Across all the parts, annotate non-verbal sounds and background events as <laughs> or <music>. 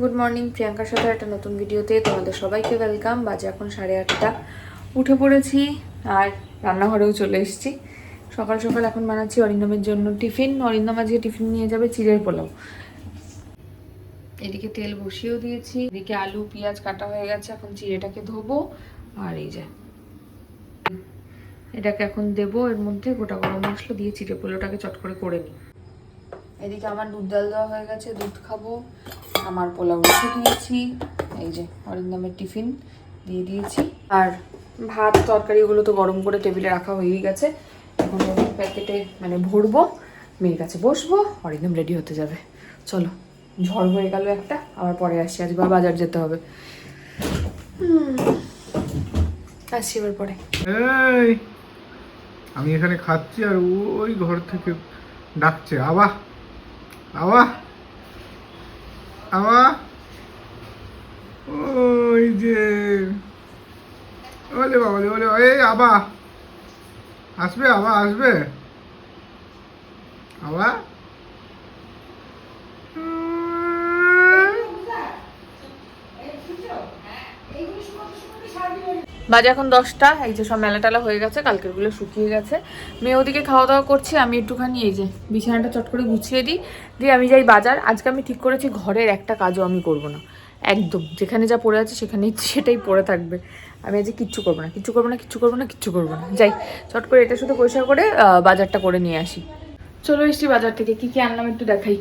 Good morning প্রিয়াঙ্কার সাথে একটা নতুন ভিডিওতে তোমাদের সবাইকে ওয়েলকাম বাজে এখন সাড়ে আটটা। উঠে পড়েছি আর রান্নাঘরেও চলে এসেছি। সকাল সকাল এখন বানাচ্ছি অরিন্দমের জন্য টিফিন। অরিন্দম আজকে টিফিন নিয়ে যাবে চিড়ের পোলাও। এদিকে তেল বসিয়েও দিয়েছি। এদিকে আলু, পেঁয়াজ কাটা হয়ে গেছে, এখন চিড়েটাকে ধোবো। আর এই যে, এটাকে এখন দেবো। এর মধ্যে গোটা গরম মশলা দিয়ে চিড়ে পোলাওটাকে চট করে করে নিই। এদিকে আমার দুধ ডাল দেওয়া হয়ে গেছে, দুধ খাব। আমার পোলাও রেখে দিয়েছি, এই যে অরিন্দমের টিফিন দিয়ে দিয়েছি। আর ভাত, তরকারি ওগুলো তো গরম করে টেবিলে রাখা হয়েই গেছে। এখন প্যাকেটে মানে ভরবো, মেয়ের কাছে বসবো, অরিন্দম রেডি হতে যাবে। চলো, ঝড় হয়ে গেল একটা, আবার পরে আসি আজকে আবার বাজার যেতে হবে। আসছি এবার পরে। আমি এখানে খাচ্ছি আর ওই ঘর থেকে ডাকছে আবা আবা আবা ওই যে। ওলে বাবা ওলে এই আবা আসবে আবা আসবে। আবা বাজে এখন দশটা, এই যে সব মেলা টেলা হয়ে গেছে, কালকেরগুলো শুকিয়ে গেছে। মেয়ে ওদিকে খাওয়া দাওয়া করছি, আমি একটুখানি এই যে বিছানাটা চট করে গুছিয়ে দিই, দিয়ে আমি যাই বাজার। আজকে আমি ঠিক করেছি, ঘরের একটা কাজও আমি করব না। একদম, যেখানে যা পড়ে আছে সেখানেই <laughs> সেটাই পড়ে থাকবে। আমি আজকে কিচ্ছু করব না, কিচ্ছু করব না, কিচ্ছু করব না, কিচ্ছু করব না। যাই, চট করে এটা শুধু পরিষ্কার করে বাজারটা করে নিয়ে আসি। চলো এসছি বাজার থেকে, কি কি আনলাম একটু দেখাই।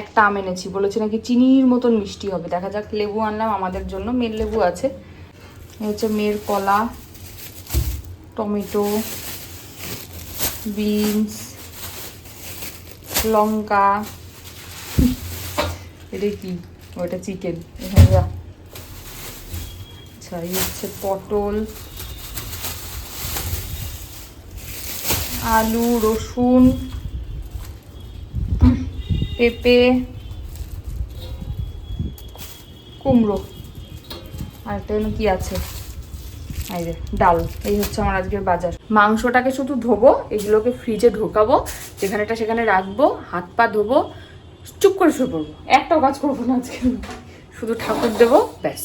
একটা আম এনেছি, বলেছে নাকি চিনির মতন মিষ্টি হবে। দেখা যাক, লেবু আনলাম আমাদের জন্য, মেন লেবু আছে। হচ্ছে মেয়ের কলা, টমেটো, বিনস, লঙ্কা। এটা কি? ওটা চিকেন। এখানে যা। আচ্ছা এই হচ্ছে পটল, আলু, রসুন, পেঁপে, কুমড়ো। আর একটা যেন কি আছে? এই যে ডাল। এই হচ্ছে আমার আজকের বাজার। মাংসটাকে শুধু ধোবো এগুলোকে ফ্রিজে ঢোকাবো যেখানেটা সেখানে রাখব হাত পা ধোবো চুপ করে শুয়ে পড়ব। একটাও কাজ করব না আজকে। শুধু ঠাকুর দেবো ব্যাস।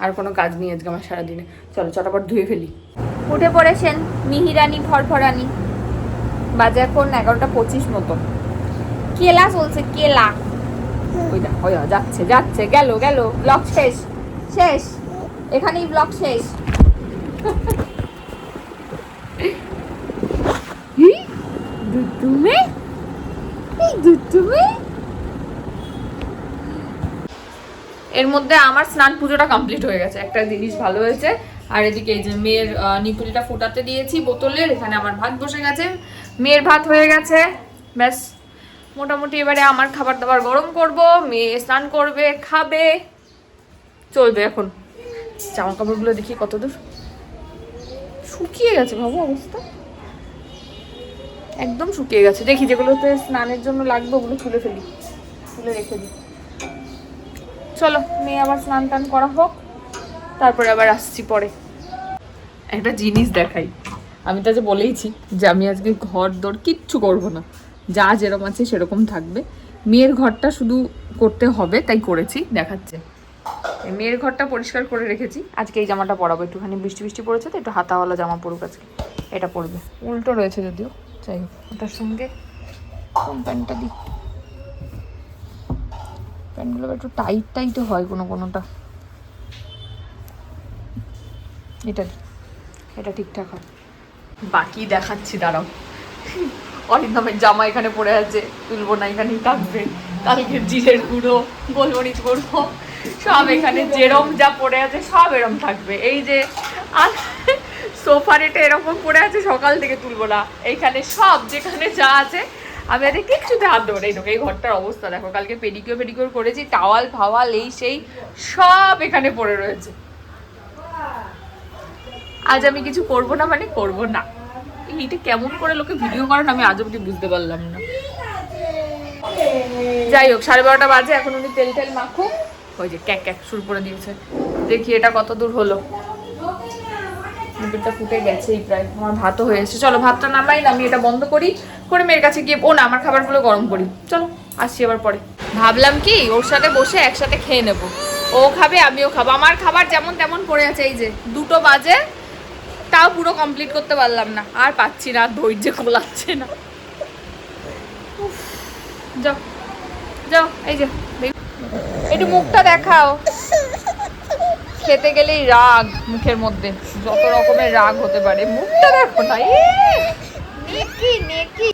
আর কোনো কাজ নেই আজকে আমার সারাদিনে। চলো চটাপট ধুয়ে ফেলি। উঠে পড়েছেন মিহিরানি ভরভরানি। বাজে এখন এগারোটা পঁচিশ মতো। কেলা চলছে কেলা। ওই দা ওই যাচ্ছে যাচ্ছে গেল গেল। ব্লক শেষ। শেষ। এখানেই ব্লক শেষ? এর মধ্যে আমার স্নান পুজোটা কমপ্লিট হয়ে গেছে। একটা জিনিস ভালো হয়েছে। আর এদিকে এই যে মেয়ের নিপুলিটা ফোটাতে দিয়েছি বোতলের। এখানে আমার ভাত বসে গেছে। মেয়ের ভাত হয়ে গেছে। ব্যাস, মোটামুটি এবারে আমার খাবার দাবার গরম করব। মেয়ে স্নান করবে, খাবে, চলবে এখন। জামা কাপড়গুলো দেখি কতদূর শুকিয়ে গেছে বাবু অবস্থা। একদম শুকিয়ে গেছে। দেখি যেগুলোতে স্নানের জন্য লাগবে ওগুলো তুলে ফেলি। তুলে রেখে দিই। চলো, মেয়ে আবার স্নান টান করা হোক। তারপরে আবার আসছি পরে। একটা জিনিস দেখাই। আমি তো আজ বলেইছি যে আমি আজকে ঘর দর কিচ্ছু করব না। যা যেরকম আছে সেরকম থাকবে। মেয়ের ঘরটা শুধু করতে হবে, তাই করেছি। দেখাচ্ছে। মেয়ের ঘরটা পরিষ্কার করে রেখেছি। আজকে এই জামাটা পরাবো। একটুখানি বৃষ্টি বৃষ্টি পড়েছে তো, একটু হাতাওয়ালা জামা পরুক আজকে। এটা পরবে। উল্টো রয়েছে যদিও। যাই হোক, ওটার সঙ্গে কোন প্যান্টটা দিই? প্যান্টগুলো একটু টাইট টাইটও হয় কোনো কোনোটা। এটা এটা ঠিকঠাক হয়। বাকি দেখাচ্ছি, দাঁড়াও। অরিন্দমের জামা এখানে পড়ে আছে। তুলবো না, এখানেই থাকবে। কালকে জিরের গুঁড়ো, গোলমরিচ গুঁড়ো। সব এখানে যেরম যা পড়ে আছে সব এরম থাকবে। এই যে, আর সোফার এটা এরকম পড়ে আছে, সকাল থেকে তুলবো না। এইখানে সব, যেখানে যা আছে, আমি আরে কিচ্ছুতে হাত না। এই এই ঘরটার অবস্থা দেখো, কালকে পেডিকিওর পেডিকিওর করেছি টাওয়াল ফাওয়াল, এই সেই সব এখানে পড়ে রয়েছে। আজ আমি কিছু করব না মানে করব না। এইটা কেমন করে লোকে ভিডিও করেন, আমি আজ অব্দি বুঝতে পারলাম না। যাই হোক, সাড়ে বারোটা বাজে, এখন উনি তেল টেল মাখুক। ওই যে ক্যাক ক্যাক শুরু করে দিয়েছে। দেখি এটা কত দূর হলো। দুধটা ফুটে গেছেই প্রায়। আমার ভাতও হয়ে এসেছে। চলো, ভাতটা নামাই আমি এটা বন্ধ করি। করে মেয়ের কাছে গিয়ে, ও না, আমার খাবারগুলো গরম করি। চলো, আসছি আবার পরে। ভাবলাম কি, ওর সাথে বসে একসাথে খেয়ে নেব। ও খাবে, আমিও খাব। আমার খাবার যেমন তেমন পড়ে আছে, এই যে দুটো বাজে, তাও পুরো কমপ্লিট করতে পারলাম না। আর পাচ্ছি না ধৈর্য কোলাচ্ছে না। যাও যাও, এই যে একটু মুখটা দেখাও। খেতে গেলেই রাগ মুখের মধ্যে। যত রকমের রাগ হতে পারে। মুখটা দেখো না। নেকি নেকি।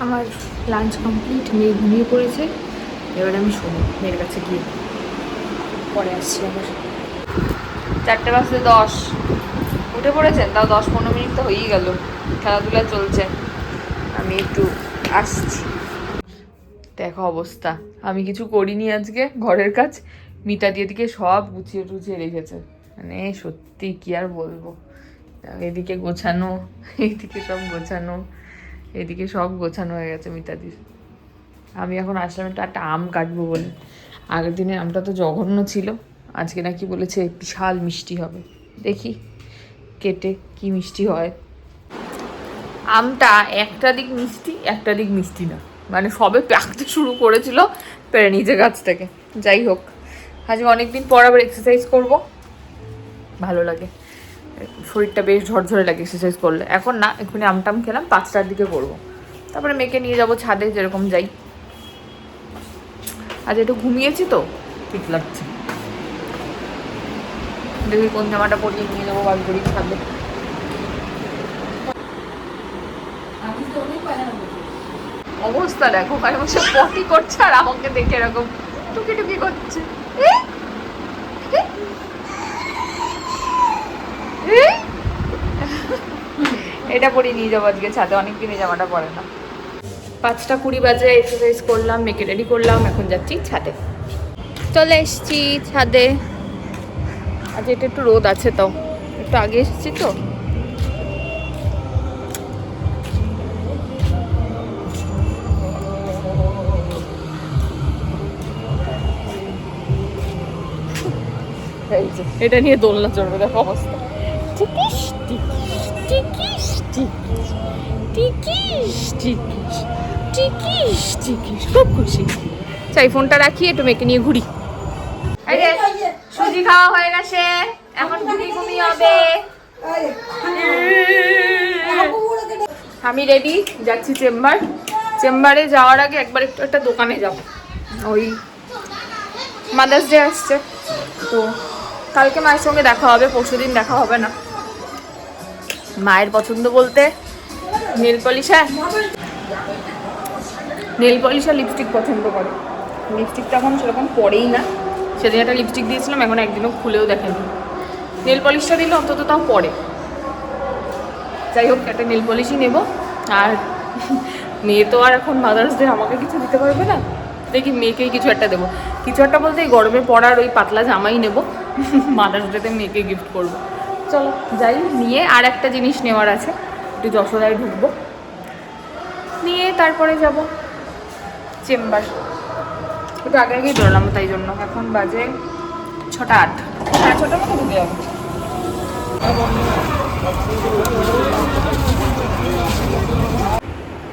আমার লাঞ্চ কমপ্লিট মেয়ে ঘুমিয়ে পড়েছে। এবার আমি শোনো মেয়ের কাছে গিয়ে। পরে আসছি আবার। চারটে বাজতে দশ। উঠে পড়েছেন? তাও দশ পনেরো মিনিট তো হয়েই গেল। খেলাধুলা চলছে। আমি একটু আসছি। দেখো অবস্থা। আমি কিছু করিনি আজকে, ঘরের কাজ। মিতা দিয়ে দিকে সব গুছিয়ে টুছিয়ে রেখেছে। মানে সত্যি কি আর বলব? এদিকে গোছানো, এদিকে সব গোছানো, এদিকে সব গোছানো হয়ে গেছে মিতাদির আমি এখন আসলাম একটু একটা আম কাটবো বলে। আগের দিনের আমটা তো জঘন্য ছিল। আজকে নাকি বলেছে বিশাল মিষ্টি হবে। দেখি কেটে কি মিষ্টি হয়। আমটা একটা দিক মিষ্টি, একটা দিক মিষ্টি না। মানে সবে প্যাকতে শুরু করেছিল, পেরে নিচে গাছ থেকে যাই হোক, আজকে অনেকদিন পর আবার এক্সারসাইজ করব। ভালো লাগে। শরীরটা বেশ ঝরঝরে লাগে এক্সারসাইজ করলে। এখন না, এক্ষুনি আমটাম খেলাম, পাঁচটার দিকে করব। তারপরে মেয়েকে নিয়ে যাব ছাদে, যেরকম যাই। আজ একটু ঘুমিয়েছি তো, ঠিক লাগছে। দেখি কোন জামাটা পরিয়ে নিয়ে যাব বাড়ি করি ছাদে। অবস্থা দেখো ওখানে বসে পটি করছে আর আমাকে দেখে এরকম টুকি টুকি করছে? এটা পরে নিয়ে যাব আজকে ছাদে, অনেকদিন এই জামাটা পরে না। পাঁচটা কুড়ি বাজে এক্সারসাইজ করলাম মেকে রেডি করলাম, এখন যাচ্ছি ছাদে। চলে এসছি ছাদে। আজ এটা একটু রোদ আছে তো, একটু আগে এসেছি তো। এটা নিয়ে দোলনা চড়বে, দেখো অবস্থা। টিকিস টিকিস টিকিস টিকিস টিকিস টিকিস টিকিস টিকিস। খুব খুশি। চাই ফোনটা রাখি, একটু মেয়েকে নিয়ে ঘুরি। সুজি খাওয়া হয়ে গেছে। এখন ঘুমি ঘুমি হবে। আমি রেডি যাচ্ছি চেম্বার। চেম্বারে যাওয়ার আগে একবার একটু একটা দোকানে যাব। ওই মাদার্স ডে আসছে। তো কালকে মায়ের সঙ্গে দেখা হবে, পরশু দিন দেখা হবে না। মায়ের পছন্দ বলতে নেল পলিশ নেল পলিশ আর লিপস্টিক পছন্দ করে। লিপস্টিকটা এখন সেরকম পরেই না। সেদিন একটা লিপস্টিক দিয়েছিলাম, এখন একদিনও খুলেও দেখেনি। নেল পলিশটা দিলে অন্তত তাও পরে। যাই হোক, একটা নেল পলিশই নেব। আর মেয়ে তো আর এখন মাদার্স ডে আমাকে কিছু দিতে পারবে না? দেখি মেয়েকেই কিছু একটা দেবো। কিছু একটা বলতে এই গরমে পড়ার ওই পাতলা জামাই নেব। মাদার্স ডেতে মেয়েকে গিফট করব। চলো, যাই, নিয়ে আর একটা জিনিস নেওয়ার আছে। একটু যশোদায় ঢুকবো। নিয়ে তারপরে যাব চেম্বার। একটু আগে আগেই বেরোলাম, তাই জন্য। এখন বাজে ছটা আট। সাড়ে ছটার মতো ঢুকে যাব।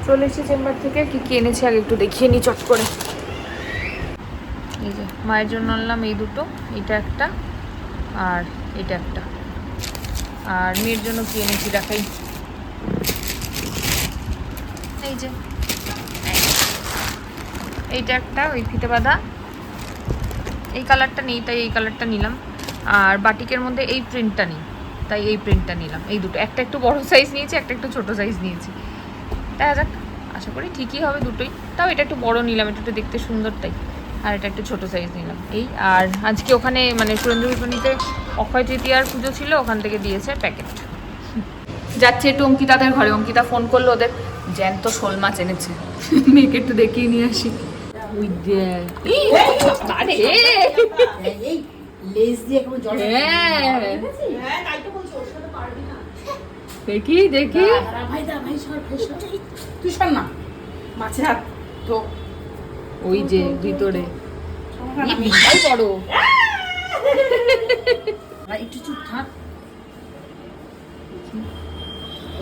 চলে এসেছি চেম্বার থেকে। কি কি এনেছি আগে একটু দেখিয়ে নিই চট করে। এই যে, মায়ের জন্য আনলাম এই দুটো, এটা একটা। আর এটা একটা। আর মেয়ের জন্য কি এনেছি দেখাই। এই যে। এইটা একটা, ওই ফিতে বাঁধা। এই কালারটা নেই, তাই এই কালারটা নিলাম। আর বাটিকের মধ্যে এই প্রিন্টটা নেই, তাই এই প্রিন্টটা নিলাম। এই দুটো, একটা একটু বড় সাইজ নিয়েছি, একটা একটু ছোট সাইজ নিয়েছি। দেখা যাক, আশা করি ঠিকই হবে দুটোই। তাও এটা একটু বড় নিলাম, এটা একটু দেখতে সুন্দর তাই। আর এটা একটু ছোট সাইজ নিলাম। এই আর আজকে ওখানে মানে সুরেন্দ্র বিপণীতে অক্ষয় তৃতীয়ার পুজো ছিল ওখান থেকে দিয়েছে প্যাকেট যাচ্ছে একটু অঙ্কিতাদের ঘরে। অঙ্কিতা ফোন করল ওদের জ্যান্ত শোল মাছ এনেছে। মেয়েকে একটু দেখিয়ে নিয়ে আসি। দেখ হ্যাঁ দেখি দেখি। ভাই দা ভাই সর ভাই সর। তুই সর না। মাছের হাত তো। ওই যে ভিতরে। বিশাল বড়। একটু চুপ থাক।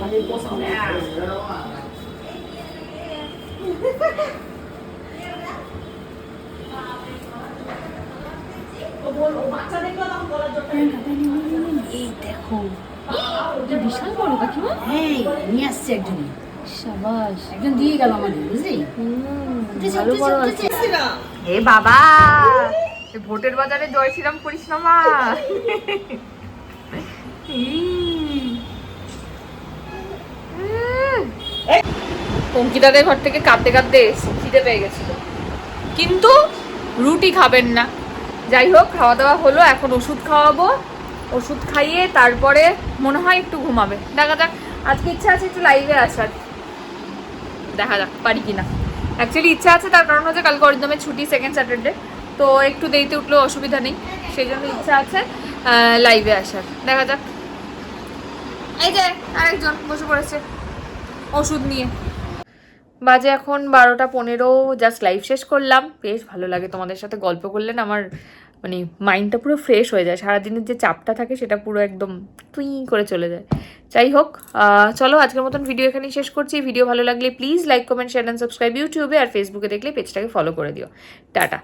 আরে বস না। এই দেখো। বিশাল বড় কাকিমা। এই নিয়ে আসছে একজনই। সাবাস। একজন দিয়ে গেল আমাদের বুঝলি? ভালো বড় আছে। এ বাবা ভোটের বাজারে জয় শ্রীরাম করিস না মা অঙ্কিতাদের ঘর থেকে কাঁদতে কাঁদতে এসে খিদে পেয়ে গেছিল। কিন্তু রুটি খাবেন না। যাই হোক খাওয়া দাওয়া হলো এখন ওষুধ খাওয়াবো। ওষুধ খাইয়ে তারপরে মনে হয় একটু ঘুমাবে। দেখা যাক আজকে ইচ্ছা আছে একটু লাইভে আসার। দেখা যাক পারি কিনা। অ্যাকচুয়ালি ইচ্ছা আছে, তার কারণ হচ্ছে কালকে অরিন্দমের ছুটি সেকেন্ড স্যাটারডে তো একটু দেরিতে উঠলেও অসুবিধা নেই, সেই জন্য ইচ্ছা আছে লাইভে আসার। দেখা যাক। এই যে, আরেকজন বসে পড়েছে, ওষুধ নিয়ে। বাজে এখন বারোটা পনেরো জাস্ট লাইভ শেষ করলাম। বেশ ভালো লাগে তোমাদের সাথে গল্প করলেন, আমার মানে মাইন্ডটা পুরো ফ্রেশ হয়ে যায়। সারাদিনের যে চাপটা থাকে সেটা পুরো একদম টুই করে চলে যায়। যাই হোক চলো আজকের মতন ভিডিও এখানেই শেষ করছি। ভিডিও ভালো লাগলে please like comment share and subscribe ইউটিউবে আর ফেসবুকে দেখলে পেজটাকে ফলো করে দিও। টাটা।